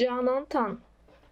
Canan Tan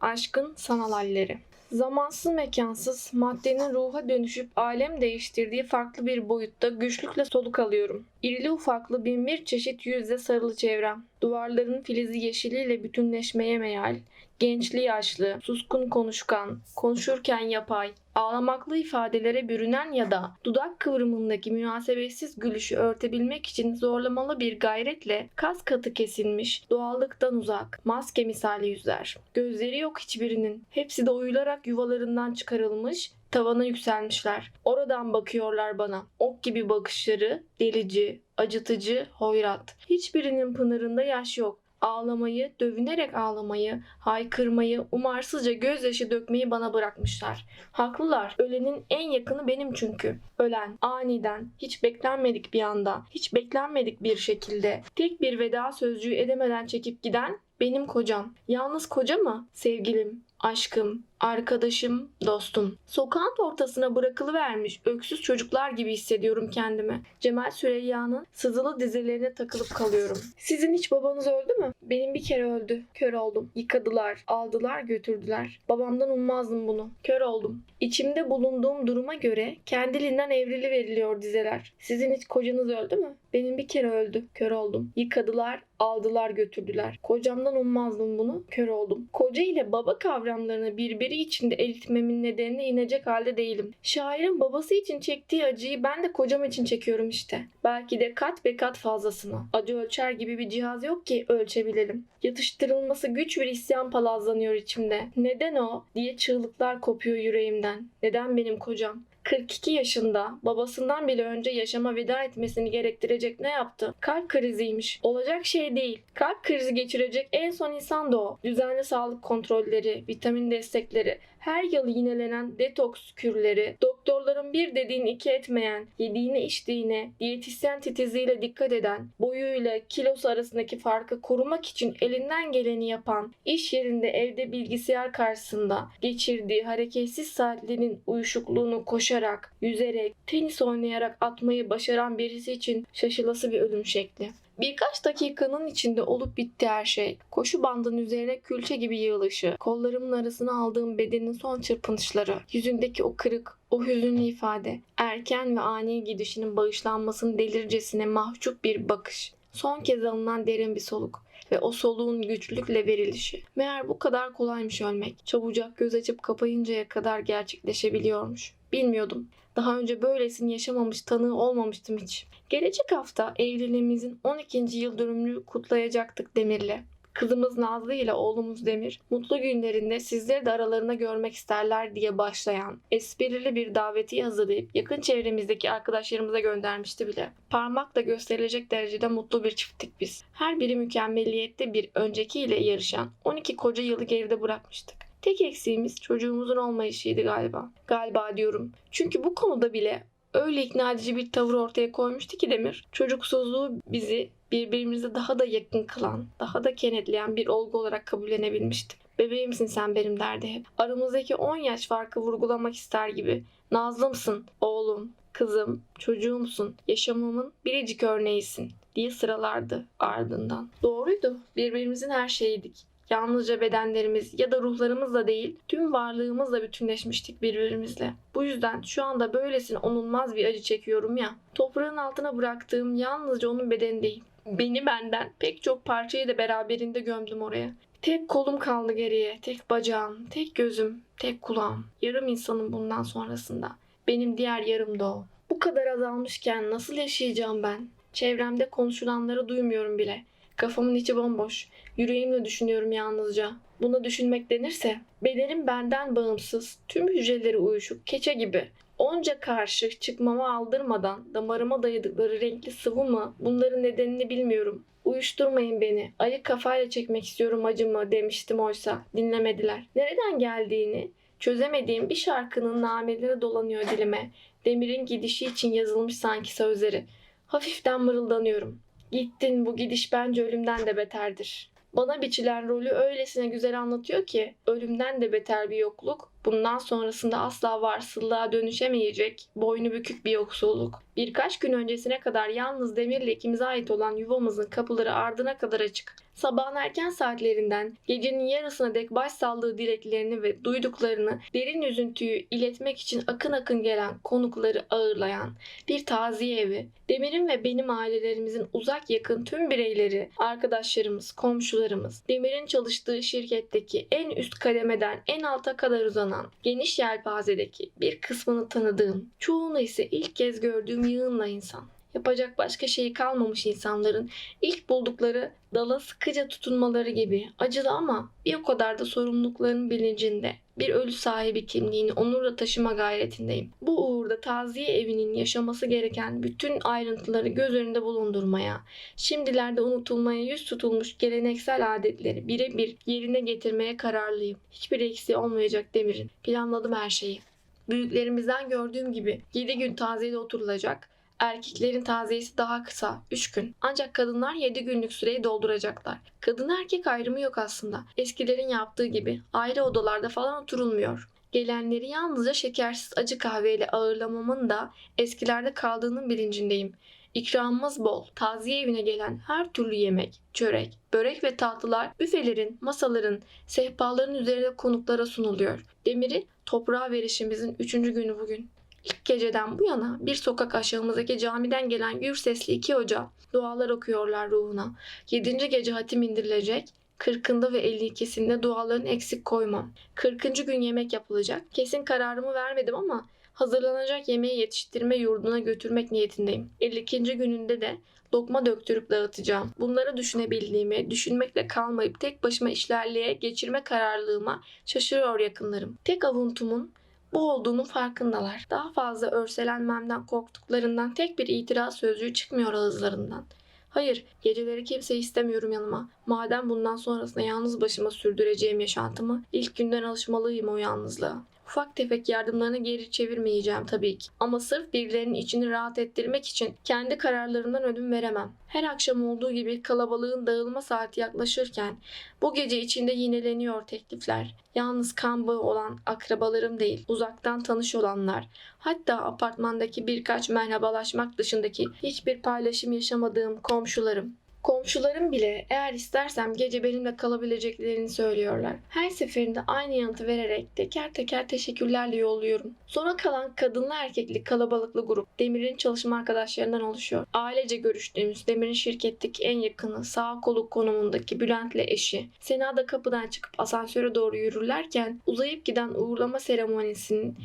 Aşkın Sanal Halleri Zamansız mekansız, maddenin ruha dönüşüp alem değiştirdiği farklı bir boyutta güçlükle soluk alıyorum. İrili ufaklı bin bir çeşit yüzle sarılı çevrem. Duvarların filizi yeşiliyle bütünleşmeye meyal. Gençli yaşlı, suskun konuşkan, konuşurken yapay, ağlamaklı ifadelere bürünen ya da dudak kıvrımındaki münasebetsiz gülüşü örtebilmek için zorlamalı bir gayretle kas katı kesilmiş, doğallıktan uzak, maske misali yüzler. Gözleri yok hiçbirinin. Hepsi de oyularak yuvalarından çıkarılmış, tavana yükselmişler. Oradan bakıyorlar bana. Ok gibi bakışları, delici, acıtıcı, hoyrat. Hiçbirinin pınarında yaş yok. Ağlamayı, dövünerek ağlamayı, haykırmayı, umarsızca gözyaşı dökmeyi bana bırakmışlar. Haklılar. Ölenin en yakını benim çünkü. Ölen, aniden, hiç beklenmedik bir anda, hiç beklenmedik bir şekilde, tek bir veda sözcüğü edemeden çekip giden benim kocam. Yalnız koca mı? Sevgilim, aşkım, arkadaşım, dostum. Sokağın ortasına bırakılıvermiş öksüz çocuklar gibi hissediyorum kendimi. Cemal Süreyya'nın sızılı dizelerine takılıp kalıyorum. Sizin hiç babanız öldü mü? Benim bir kere öldü. Kör oldum. Yıkadılar, aldılar, götürdüler. Babamdan ummazdım bunu. Kör oldum. İçimde bulunduğum duruma göre kendiliğinden evrili veriliyor dizeler. Sizin hiç kocanız öldü mü? Benim bir kere öldü. Kör oldum. Yıkadılar, aldılar, götürdüler. Kocamdan ummazdım bunu. Kör oldum. Koca ile baba kavramlarını birbiri içinde eritmemin nedenine inecek halde değilim. Şairin babası için çektiği acıyı ben de kocam için çekiyorum işte. Belki de kat be kat fazlasını. Acı ölçer gibi bir cihaz yok ki ölçebilelim. Yatıştırılması güç bir isyan palazlanıyor içimde. Neden o diye çığlıklar kopuyor yüreğimden. Neden benim kocam? 42 yaşında babasından bile önce yaşama veda etmesini gerektirecek ne yaptı? Kalp kriziymiş. Olacak şey değil. Kalp krizi geçirecek en son insan da o. Düzenli sağlık kontrolleri, vitamin destekleri, her yıl yinelenen detoks kürleri, doktorların bir dediğini iki etmeyen, yediğine içtiğine, diyetisyen titizliğiyle dikkat eden, boyuyla kilosu arasındaki farkı korumak için elinden geleni yapan, iş yerinde evde bilgisayar karşısında geçirdiği hareketsiz saatlerin uyuşukluğunu koşarak, yüzerek, tenis oynayarak atmayı başaran birisi için şaşılası bir ölüm şekli. Birkaç dakikanın içinde olup bitti her şey. Koşu bandının üzerine külçe gibi yığılışı, kollarımın arasına aldığım bedenin son çırpınışları, yüzündeki o kırık, o hüzünlü ifade, erken ve ani gidişinin bağışlanmasının delircesine mahcup bir bakış. Son kez alınan derin bir soluk ve o soluğun güçlükle verilişi. Meğer bu kadar kolaymış ölmek. Çabucak göz açıp kapayıncaya kadar gerçekleşebiliyormuş. Bilmiyordum. Daha önce böylesini yaşamamış, tanığı olmamıştım hiç. Gelecek hafta evliliğimizin 12. yıl dönümünü kutlayacaktık Demir'le. Kızımız Nazlı ile oğlumuz Demir mutlu günlerinde sizleri de aralarında görmek isterler diye başlayan esprili bir daveti hazırlayıp yakın çevremizdeki arkadaşlarımıza göndermişti bile. Parmakla gösterilecek derecede mutlu bir çifttik biz. Her biri mükemmeliyette bir öncekiyle yarışan 12 koca yılı geride bırakmıştık. Tek eksiğimiz çocuğumuzun olmayışıydı galiba. Galiba diyorum. Çünkü bu konuda bile öyle ikna edici bir tavır ortaya koymuştu ki Demir. Çocuksuzluğu bizi birbirimize daha da yakın kılan, daha da kenetleyen bir olgu olarak kabullenebilmiştim. Bebeğimsin sen benim derdi hep. Aramızdaki 10 yaş farkı vurgulamak ister gibi. Nazlımsın, oğlum, kızım, çocuğumsun, yaşamımın biricik örneğisin diye sıralardı ardından. Doğruydu. Birbirimizin her şeyiydik. Yalnızca bedenlerimiz ya da ruhlarımızla değil, tüm varlığımızla bütünleşmiştik birbirimizle. Bu yüzden şu anda böylesine onulmaz bir acı çekiyorum ya. Toprağın altına bıraktığım yalnızca onun bedeni değil. Beni benden pek çok parçayı da beraberinde gömdüm oraya. Tek kolum kaldı geriye, tek bacağım, tek gözüm, tek kulağım. Yarım insanım bundan sonrasında. Benim diğer yarım da o. Bu kadar azalmışken nasıl yaşayacağım ben? Çevremde konuşulanları duymuyorum bile. Kafamın içi bomboş. Yüreğimle düşünüyorum yalnızca. Buna düşünmek denirse, bedenim benden bağımsız, tüm hücreleri uyuşuk, keçe gibi. Onca karşı çıkmama aldırmadan damarıma dayadıkları renkli sıvı mı bunların nedenini bilmiyorum. Uyuşturmayın beni. Ayık kafayla çekmek istiyorum acımı demiştim oysa. Dinlemediler. Nereden geldiğini çözemediğim bir şarkının nameleri dolanıyor dilime. Demir'in gidişi için yazılmış sanki sözleri. Hafiften mırıldanıyorum. Gittin bu gidiş bence ölümden de beterdir. Bana biçilen rolü öylesine güzel anlatıyor ki ölümden de beter bir yokluk, bundan sonrasında asla varsıllığa dönüşemeyecek, boynu bükük bir yoksulluk. Birkaç gün öncesine kadar yalnız Demir'le ikimize ait olan yuvamızın kapıları ardına kadar açık. Sabahın erken saatlerinden gecenin yarısına dek başsağlığı dileklerini ve duyduklarını derin üzüntüyü iletmek için akın akın gelen konukları ağırlayan bir taziye evi, Demir'in ve benim ailelerimizin uzak yakın tüm bireyleri, arkadaşlarımız, komşularımız, Demir'in çalıştığı şirketteki en üst kademeden en alta kadar uzanan geniş yelpazedeki bir kısmını tanıdığım, çoğunu ise ilk kez gördüğüm yığınla insan. Yapacak başka şey kalmamış insanların ilk buldukları dala sıkıca tutunmaları gibi acılı ama bir o kadar da sorumluluklarının bilincinde bir ölü sahibi kimliğini onurla taşıma gayretindeyim. Bu uğurda taziye evinin yaşaması gereken bütün ayrıntıları göz önünde bulundurmaya, şimdilerde unutulmaya yüz tutulmuş geleneksel adetleri birebir yerine getirmeye kararlıyım. Hiçbir eksiği olmayacak Demir'in. Planladım her şeyi. Büyüklerimizden gördüğüm gibi 7 gün taziyede oturulacak. Erkeklerin taziyesi daha kısa 3 gün. Ancak kadınlar 7 günlük süreyi dolduracaklar. Kadın erkek ayrımı yok aslında. Eskilerin yaptığı gibi ayrı odalarda falan oturulmuyor. Gelenleri yalnızca şekersiz acı kahveyle ağırlamamın da eskilerde kaldığının bilincindeyim. İkramımız bol. Taziye evine gelen her türlü yemek, çörek, börek ve tatlılar büfelerin, masaların, sehpaların üzerinde konuklara sunuluyor. Demiri toprağa verişimizin üçüncü günü bugün. İlk geceden bu yana bir sokak aşağımızdaki camiden gelen gür sesli iki hoca dualar okuyorlar ruhuna. Yedinci gece hatim indirilecek. Kırkında ve elli ikisinde duaların eksik koymam. Kırkıncı gün yemek yapılacak. Kesin kararımı vermedim ama hazırlanacak yemeği yetiştirme yurduna götürmek niyetindeyim. 52. gününde de lokma döktürüp dağıtacağım. Bunları düşünebildiğimi, düşünmekle kalmayıp tek başıma işlerliğe geçirme kararlılığıma şaşırıyor yakınlarım. Tek avuntumun bu olduğunun farkındalar. Daha fazla örselenmemden korktuklarından tek bir itiraz sözcüğü çıkmıyor ağızlarından. Hayır, geceleri kimseyi istemiyorum yanıma. Madem bundan sonrasında yalnız başıma sürdüreceğim yaşantımı, ilk günden alışmalıyım o yalnızlığa. Ufak tefek yardımlarını geri çevirmeyeceğim tabii ki. Ama sırf birilerinin içini rahat ettirmek için kendi kararlarımdan ödün veremem. Her akşam olduğu gibi kalabalığın dağılma saati yaklaşırken bu gece içinde yineleniyor teklifler. Yalnız kan olan akrabalarım değil, uzaktan tanış olanlar. Hatta apartmandaki birkaç merhabalaşmak dışındaki hiçbir paylaşım yaşamadığım komşularım. Komşularım bile eğer istersem gece benimle kalabileceklerini söylüyorlar. Her seferinde aynı yanıtı vererek teker teker teşekkürlerle yolluyorum. Sona kalan kadınlı erkekli kalabalıklı grup Demir'in çalışma arkadaşlarından oluşuyor. Ailece görüştüğümüz Demir'in şirketteki en yakını sağ kolu konumundaki Bülent'le eşi. Sena da kapıdan çıkıp asansöre doğru yürürlerken uzayıp giden uğurlama seremonisinin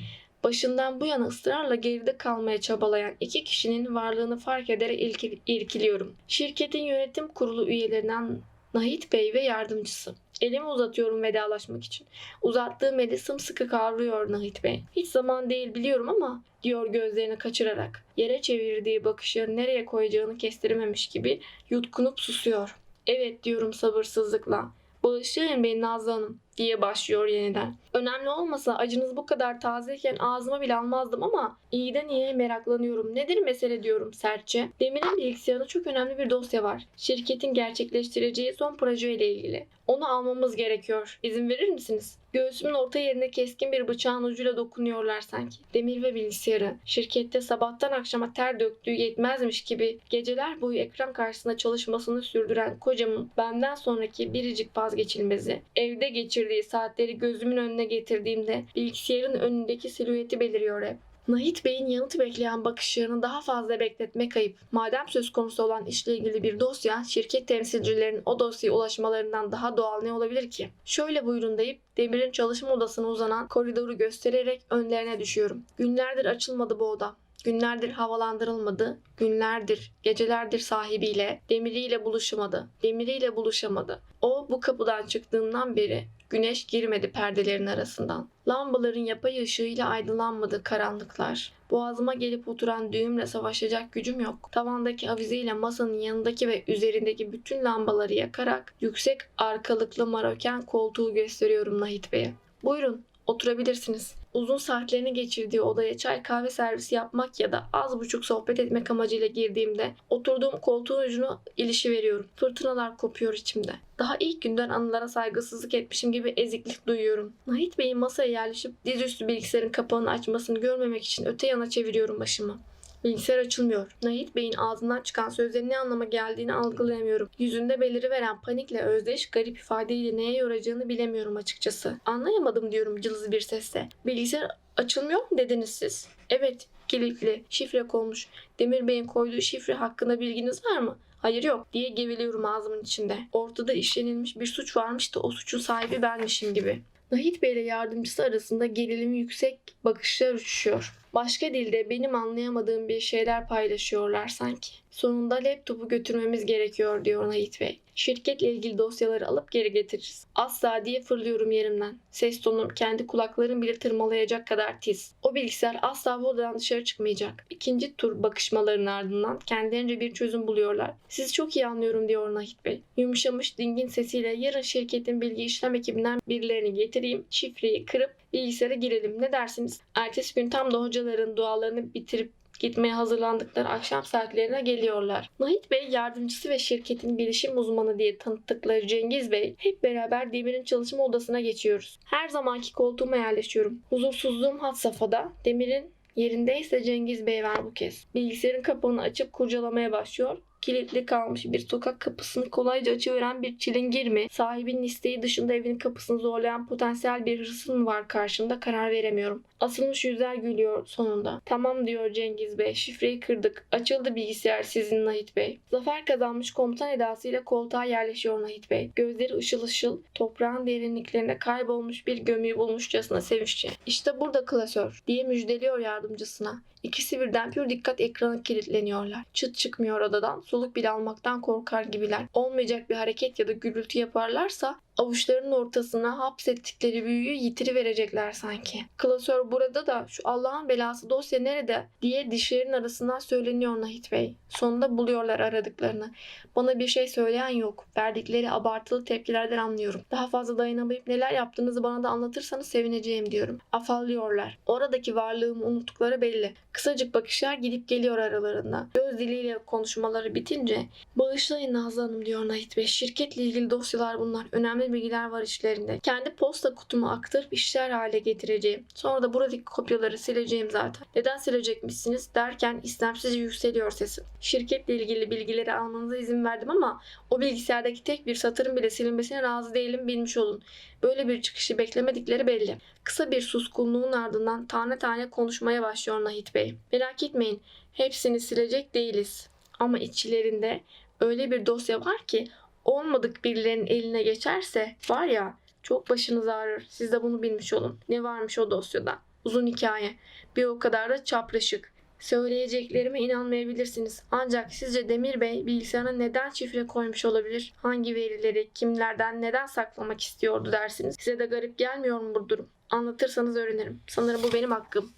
başından bu yana ısrarla geride kalmaya çabalayan iki kişinin varlığını fark ederek ilki- irkiliyorum. Şirketin yönetim kurulu üyelerinden Nahit Bey ve yardımcısı. Elimi uzatıyorum vedalaşmak için. Uzattığım eli sımsıkı kavruyor Nahit Bey. Hiç zaman değil biliyorum ama diyor gözlerini kaçırarak. Yere çevirdiği bakışı nereye koyacağını kestirememiş gibi yutkunup susuyor. Evet diyorum sabırsızlıkla. Bağışlayın beni Nazlı Hanım diye başlıyor yeniden. Önemli olmasa acınız bu kadar tazeyken ağzıma bile almazdım ama iyiden iyiye meraklanıyorum. Nedir mesele diyorum sertçe. Demir'in bilgisayarında çok önemli bir dosya var. Şirketin gerçekleştireceği son projeyle ilgili. Onu almamız gerekiyor. İzin verir misiniz? Göğsümün orta yerine keskin bir bıçağın ucuyla dokunuyorlar sanki. Demir ve bilgisayarı. Şirkette sabahtan akşama ter döktüğü yetmezmiş gibi geceler boyu ekran karşısında çalışmasını sürdüren kocamın benden sonraki biricik vazgeçilmezi. Evde geçirdiği saatleri gözümün önüne getirdiğimde bilgisayarın önündeki silüeti beliriyor hep. Nahit Bey'in yanıt bekleyen bakışlarını daha fazla bekletmek ayıp. Madem söz konusu olan işle ilgili bir dosya, şirket temsilcilerinin o dosyaya ulaşmalarından daha doğal ne olabilir ki? Şöyle buyurun deyip Demir'in çalışma odasına uzanan koridoru göstererek önlerine düşüyorum. Günlerdir açılmadı bu oda. Günlerdir havalandırılmadı. Günlerdir, gecelerdir sahibiyle, demiriyle buluşamadı. Demiriyle buluşamadı. O bu kapıdan çıktığından beri güneş girmedi perdelerin arasından. Lambaların yapay ışığıyla aydınlanmadı karanlıklar. Boğazıma gelip oturan düğümle savaşacak gücüm yok. Tavandaki avizeyle masanın yanındaki ve üzerindeki bütün lambaları yakarak yüksek arkalıklı maroken koltuğu gösteriyorum Nahit Bey'e. Buyurun oturabilirsiniz. Uzun saatlerini geçirdiği odaya çay kahve servisi yapmak ya da az buçuk sohbet etmek amacıyla girdiğimde oturduğum koltuğun ucunu ilişi veriyorum. Fırtınalar kopuyor içimde. Daha ilk günden anılara saygısızlık etmişim gibi eziklik duyuyorum. Nahit Bey'in masaya yerleşip dizüstü bilgisayarın kapağını açmasını görmemek için öte yana çeviriyorum başımı. Bilgisayar açılmıyor. Nahit Bey'in ağzından çıkan sözlerin ne anlama geldiğini algılayamıyorum. Yüzünde beliriveren panikle özdeş garip ifadeyle neye yoracağını bilemiyorum açıkçası. Anlayamadım diyorum cılız bir sesle. Bilgisayar açılmıyor mu dediniz siz? Evet, kilitli, şifre konmuş. Demir Bey'in koyduğu şifre hakkında bilginiz var mı? Hayır yok diye geveliyorum ağzımın içinde. Ortada işlenilmiş bir suç varmış da o suçun sahibi benmişim gibi. Nahit Bey ile yardımcısı arasında gerilimi yüksek bakışlar uçuşuyor. Başka dilde benim anlayamadığım bir şeyler paylaşıyorlar sanki. Sonunda laptopu götürmemiz gerekiyor diyor Nahit Bey. Şirketle ilgili dosyaları alıp geri getiririz. Asla diye fırlıyorum yerimden. Ses tonum kendi kulaklarım bile tırmalayacak kadar tiz. O bilgisayar asla bu odadan dışarı çıkmayacak. İkinci tur bakışmaların ardından kendilerince bir çözüm buluyorlar. Sizi çok iyi anlıyorum diyor Nahit Bey. Yumuşamış dingin sesiyle yarın şirketin bilgi işlem ekibinden birilerini getireyim. Şifreyi kırıp bilgisayara girelim. Ne dersiniz? Ertesi gün tam da hocaların dualarını bitirip gitmeye hazırlandıkları akşam saatlerine geliyorlar. Nahit Bey yardımcısı ve şirketin bilişim uzmanı diye tanıttıkları Cengiz Bey hep beraber Demir'in çalışma odasına geçiyoruz. Her zamanki koltuğuma yerleşiyorum. Huzursuzluğum had safhada. Demir'in yerindeyse Cengiz Bey var bu kez. Bilgisayarın kapağını açıp kurcalamaya başlıyor. Kilitli kalmış bir sokak kapısını kolayca açıveren bir çilingir mi? Sahibinin isteği dışında evin kapısını zorlayan potansiyel bir hırsız mı var karşımda karar veremiyorum. Asılmış yüzler gülüyor sonunda. Tamam diyor Cengiz Bey. Şifreyi kırdık. Açıldı bilgisayar sizin Nahit Bey. Zafer kazanmış komutan edasıyla koltuğa yerleşiyor Nahit Bey. Gözleri ışıl ışıl, toprağın derinliklerinde kaybolmuş bir gömüyü bulmuşçasına sevinçli. İşte burada klasör diye müjdeliyor yardımcısına. İkisi birden pür dikkat ekrana kilitleniyorlar. Çıt çıkmıyor odadan. Soluk bile almaktan korkar gibiler. Olmayacak bir hareket ya da gürültü yaparlarsa avuçlarının ortasına hapsettikleri büyüyü yitiri verecekler sanki. Klasör burada da şu Allah'ın belası dosya nerede diye dişlerin arasından söyleniyor Nahit Bey. Sonunda buluyorlar aradıklarını. Bana bir şey söyleyen yok. Verdikleri abartılı tepkilerden anlıyorum. Daha fazla dayanamayıp neler yaptığınızı bana da anlatırsanız sevineceğim diyorum. Afallıyorlar. Oradaki varlığımı unuttukları belli. Kısacık bakışlar gidip geliyor aralarında. Göz diliyle konuşmaları bitince bağışlayın Nazlı Hanım diyor Nahit Bey. Şirketle ilgili dosyalar bunlar. Önemli bilgiler var işlerinde. Kendi posta kutumu aktarıp işler hale getireceğim. Sonra da buradaki kopyaları sileceğim zaten. Neden silecekmişsiniz derken istemsizce yükseliyor sesim. Şirketle ilgili bilgileri almanıza izin verdim ama o bilgisayardaki tek bir satırın bile silinmesine razı değilim bilmiş olun. Böyle bir çıkışı beklemedikleri belli. Kısa bir suskunluğun ardından tane tane konuşmaya başlıyor Nahit Bey. Merak etmeyin, hepsini silecek değiliz. Ama içlerinde öyle bir dosya var ki olmadık birilerinin eline geçerse var ya çok başınız ağrır. Siz de bunu bilmiş olun. Ne varmış o dosyada? Uzun hikaye. Bir o kadar da çapraşık. Söyleyeceklerime inanmayabilirsiniz. Ancak sizce Demir Bey bilgisayarına neden şifre koymuş olabilir? Hangi verileri, kimlerden, neden saklamak istiyordu dersiniz? Size de garip gelmiyor mu bu durum? Anlatırsanız öğrenirim. Sanırım bu benim hakkım.